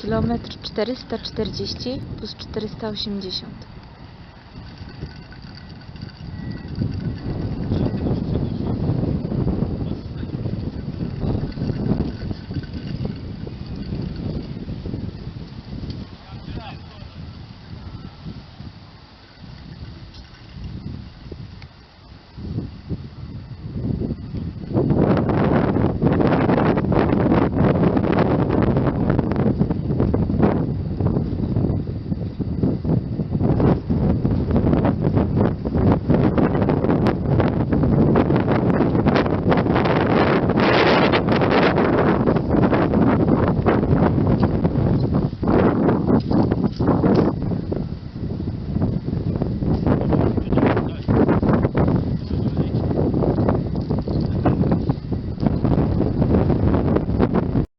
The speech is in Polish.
kilometr 440 plus 480.